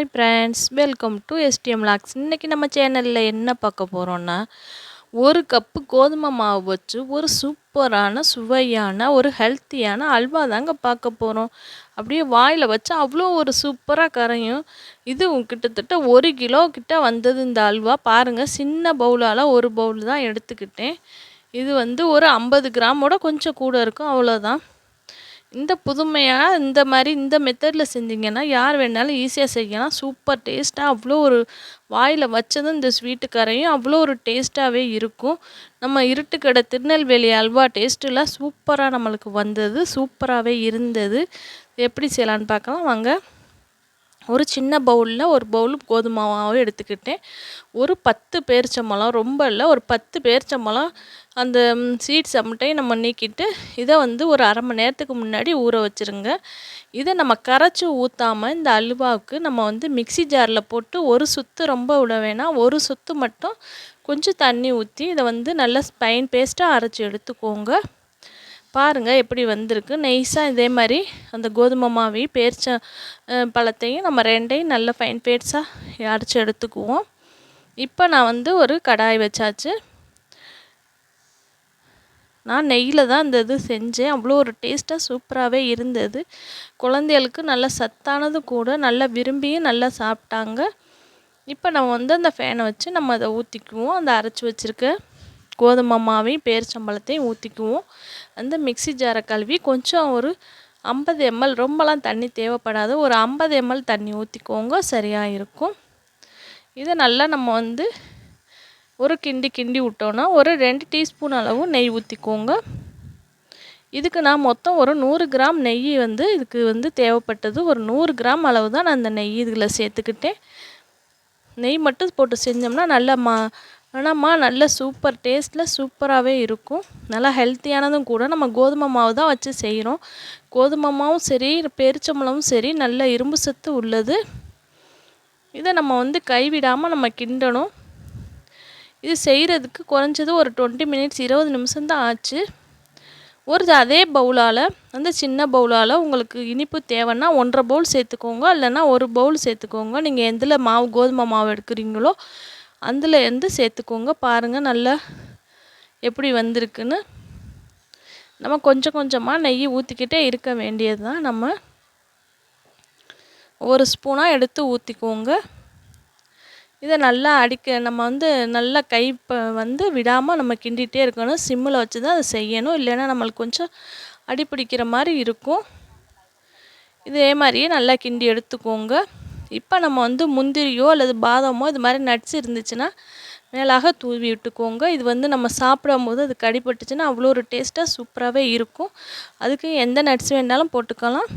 Hi friends welcome to STM logs இன்றைக்கி நம்ம சேனலில் என்ன பார்க்க போகிறோன்னா ஒரு கப்பு கோதுமை மாவு வச்சு ஒரு சூப்பரான சுவையான ஒரு ஹெல்த்தியான அல்வா தாங்க பார்க்க போகிறோம் அப்படியே வாயில் வச்சு அவ்வளோ ஒரு சூப்பராக கரையும். இது கிட்டத்தட்ட ஒரு கிலோ கிட்ட வந்தது இந்த அல்வா. பாருங்கள் சின்ன பவுலால் ஒரு பவுல் தான் எடுத்துக்கிட்டேன். இது வந்து ஒரு ஐம்பது கிராமோட கொஞ்சம் கூட இருக்கும் அவ்வளோதான் இந்த புதுமையாக இந்த மாதிரி இந்த மெத்தடில் செஞ்சிங்கன்னா யார் வேணாலும் ஈஸியாக செய்யலாம். சூப்பர் டேஸ்ட்டாக அவ்வளோ ஒரு வாயில் வச்சதும் இந்த ஸ்வீட்டு கரையும் அவ்வளோ ஒரு டேஸ்ட்டாகவே இருக்கும். நம்ம இருட்டுக்கடை திருநெல்வேலி அல்வா டேஸ்ட்டெலாம் சூப்பராக நம்மளுக்கு வந்தது சூப்பராகவே இருந்தது. எப்படி செய்யலான்னு பார்க்கலாம்? வாங்க. ஒரு சின்ன பவுலில் ஒரு பவுல் கோதுமை மாவு எடுத்துக்கிட்டேன். ஒரு பத்து பேரிச்சம்பழம் ரொம்ப இல்லை ஒரு பத்து பேரிச்சம்பழம் அந்த சீட்ஸ் அம்மட்டையும் நம்ம நீக்கிட்டு இதை வந்து ஒரு அரை மணி நேரத்துக்கு முன்னாடி ஊற வச்சுருங்க. இதை நம்ம கரைச்சி ஊற்றாமல் இந்த அல்வாவுக்கு நம்ம வந்து மிக்சி ஜாரில் போட்டு ஒரு சுத்து ரொம்ப விட வேணாம். ஒரு சுத்து மட்டும் கொஞ்சம் தண்ணி ஊற்றி இதை வந்து நல்லா ஸ்பைன் பேஸ்ட்டாக அரைச்சி எடுத்துக்கோங்க. பாருங்கள் எப்படி வந்திருக்கு. நெய்ஸாக இதே மாதிரி அந்த கோதுமை மாவையும் பேரிச்ச பழத்தையும் நம்ம ரெண்டையும் நல்ல ஃபைன் பேர்ட்ஸாக அரைச்சி எடுத்துக்குவோம். இப்போ நான் வந்து ஒரு கடாய் வச்சாச்சு. நான் நெய்யில் தான் இந்த இது செஞ்சேன். அவ்வளோ ஒரு டேஸ்ட்டாக சூப்பராகவே இருந்தது. குழந்தைகளுக்கு நல்ல சத்தானது கூட நல்லா விரும்பியும் நல்லா சாப்பிட்டாங்க. இப்போ நம்ம வந்து அந்த ஃபேனை வச்சு நம்ம அதை ஊற்றிக்குவோம் அந்த அரைச்சி வச்சுருக்க கோதுமை மாவையும் பேரிச்சம்பழத்தையும் ஊற்றிக்குவோம் அந்த மிக்சி ஜாரை கழுவி கொஞ்சம் ஒரு ஐம்பது எம்எல் ரொம்பலாம் தண்ணி தேவைப்படாது. ஒரு ஐம்பது எம்எல் தண்ணி ஊற்றிக்கோங்க சரியாக இருக்கும். இதை நல்லா நம்ம வந்து ஒரு கிண்டி கிண்டி விட்டோன்னா ஒரு ரெண்டு டீஸ்பூன் அளவு நெய் ஊற்றிக்கோங்க இதுக்கு நான் மொத்தம் ஒரு நூறு கிராம் நெய் வந்து இதுக்கு வந்து தேவைப்பட்டது. ஒரு நூறு கிராம் அளவு தான் நான் அந்த நெய் இதில் சேர்த்துக்கிட்டேன். நெய் மட்டும் போட்டு செஞ்சோம்னா நல்லா மா ஆனாம்மா நல்ல சூப்பர் டேஸ்ட்டில் சூப்பராகவே இருக்கும். நல்லா ஹெல்த்தியானதும் கூட. நம்ம கோதுமை மாவு தான் வச்சு செய்கிறோம் கோதுமை மாவும் சரி பெருச்சம்பளமும் சரி நல்ல இரும்பு சத்து உள்ளது. இதை நம்ம வந்து கைவிடாமல் நம்ம கிண்டணும். இது செய்கிறதுக்கு குறைஞ்சது ஒரு டுவெண்ட்டி மினிட்ஸ் இருபது நிமிஷம்தான் ஆச்சு. ஒரு அதே பவுலால் அந்த சின்ன பவுலால் உங்களுக்கு இனிப்பு தேவைன்னா ஒன்றரை பவுல் சேர்த்துக்கோங்க. இல்லைன்னா ஒரு பவுல் சேர்த்துக்கோங்க. நீங்கள் எதில் மாவு கோதுமை மாவு எடுக்கிறீங்களோ அதில் இருந்து சேர்த்துக்கோங்க. பாருங்கள் நல்லா எப்படி வந்திருக்குன்னு. நம்ம கொஞ்சம் கொஞ்சமாக நெய் ஊற்றிக்கிட்டே இருக்க வேண்டியது தான் நம்ம ஒரு ஸ்பூனாக எடுத்து ஊற்றிக்கோங்க இதை நல்லா அடிக்க நம்ம வந்து நல்லா கை வந்து விடாமல் நம்ம கிண்டிகிட்டே இருக்கணும். சிம்மில் வச்சு தான் அதை செய்யணும். இல்லைன்னா நம்மளுக்கு கொஞ்சம் அடி பிடிக்கிற மாதிரி இருக்கும். இதே மாதிரியே நல்லா கிண்டி எடுத்துக்கோங்க. இப்போ நம்ம வந்து முந்திரியோ அல்லது பாதாமோ இது மாதிரி நட்ஸ் இருந்துச்சுன்னா மேலாக தூவி விட்டுக்கோங்க. இது வந்து நம்ம சாப்பிடும் போது அது கடிப்பட்டுச்சுன்னா அவ்வளோ ஒரு டேஸ்ட்டாக சூப்பராகவே இருக்கும். அதுக்கு எந்த நட்ஸ் வேணாலும் போட்டுக்கலாம்.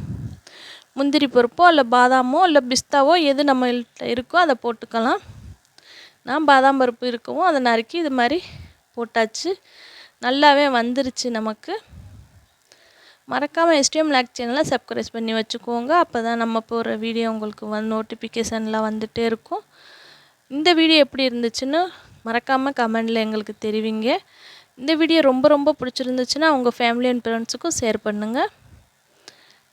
முந்திரி பருப்போ இல்லை பாதாமோ இல்லை பிஸ்தாவோ எது நம்ம இருக்கோ அதை போட்டுக்கலாம். நான் பாதாம் பருப்பு இருக்கவும் அதை நறுக்கி இது மாதிரி போட்டாச்சு. நல்லாவே வந்துருச்சு நமக்கு. மறக்காமல் எஸ்டிஎம் லேக் சேனலை சப்ஸ்கிரைப் பண்ணி வச்சுக்கோங்க. அப்போ தான் நம்ம போகிற வீடியோ உங்களுக்கு வந்து நோட்டிஃபிகேஷன்லாம் வந்துகிட்டே இருக்கும். இந்த வீடியோ எப்படி இருந்துச்சுன்னு மறக்காமல் கமெண்டில் எங்களுக்கு தெரிவிங்க. இந்த வீடியோ ரொம்ப ரொம்ப பிடிச்சிருந்துச்சுன்னா உங்கள் ஃபேமிலி அண்ட் ஃப்ரெண்ட்ஸுக்கும் ஷேர் பண்ணுங்கள்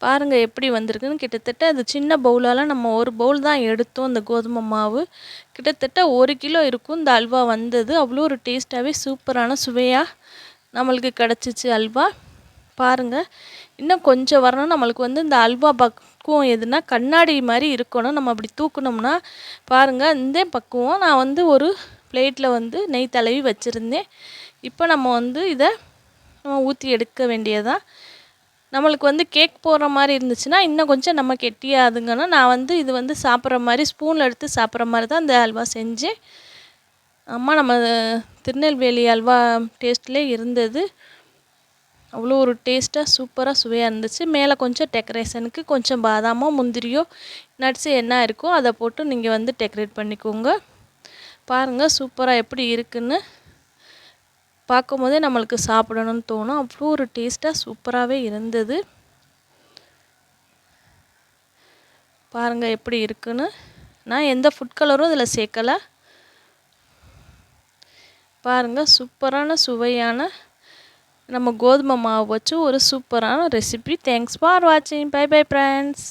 பாருங்கள் எப்படி வந்திருக்குன்னு. கிட்டத்தட்ட அது சின்ன பவுலால் நம்ம ஒரு பவுல் தான் எடுத்தோம் இந்த கோதுமை மாவு. கிட்டத்தட்ட ஒரு கிலோ இருக்கும். இந்த அல்வா வந்தது. அவ்வளோ ஒரு டேஸ்ட்டாகவே சூப்பரான சுவையாக நம்மளுக்கு கிடச்சிச்சு அல்வா. பாருங்கள் இன்னும் கொஞ்சம் வரணும். நம்மளுக்கு வந்து இந்த அல்வா பக்குவம் எதுனா கண்ணாடி மாதிரி இருக்கணும். நம்ம அப்படி தூக்கணும்னா பாருங்கள் இந்த பக்குவம் நான் வந்து ஒரு பிளேட்டில் வந்து நெய் தடவி வச்சுருந்தேன். இப்போ நம்ம வந்து இதை நம்ம ஊற்றி எடுக்க வேண்டியதான் நம்மளுக்கு வந்து கேக் போடுற மாதிரி இருந்துச்சுன்னா இன்னும் கொஞ்சம் நம்ம கெட்டியாதுங்கன்னா நான் வந்து இது வந்து சாப்பிட்ற மாதிரி ஸ்பூனில் எடுத்து சாப்பிட்ற மாதிரி தான் இந்த அல்வா செஞ்சேன். அம்மா நம்ம திருநெல்வேலி அல்வா டேஸ்ட்லேயே இருந்தது. அவ்வளோ ஒரு டேஸ்ட்டாக சூப்பராக சுவையாக இருந்துச்சு. மேலே கொஞ்சம் டெக்கரேஷனுக்கு கொஞ்சம் பாதாமோ முந்திரியோ நட்ஸு என்ன இருக்கோ அதை போட்டு நீங்கள் வந்து டெக்கரேட் பண்ணிக்கோங்க. பாருங்கள் சூப்பராக எப்படி இருக்குன்னு. பார்க்கும்போதே நம்மளுக்கு சாப்பிடணும்னு தோணும். அவ்வளோ ஒரு டேஸ்ட்டாக சூப்பராகவே இருந்தது. பாருங்கள் எப்படி இருக்குன்னு. நான் எந்த ஃபுட் கலரும் இதில் சேர்க்கலை. பாருங்கள் சூப்பரான சுவையான நம்ம கோதுமை மாவு வச்சு ஒரு சூப்பரான ரெசிபி தேங்க்ஸ் ஃபார் வாட்சிங் பை பை ஃப்ரெண்ட்ஸ்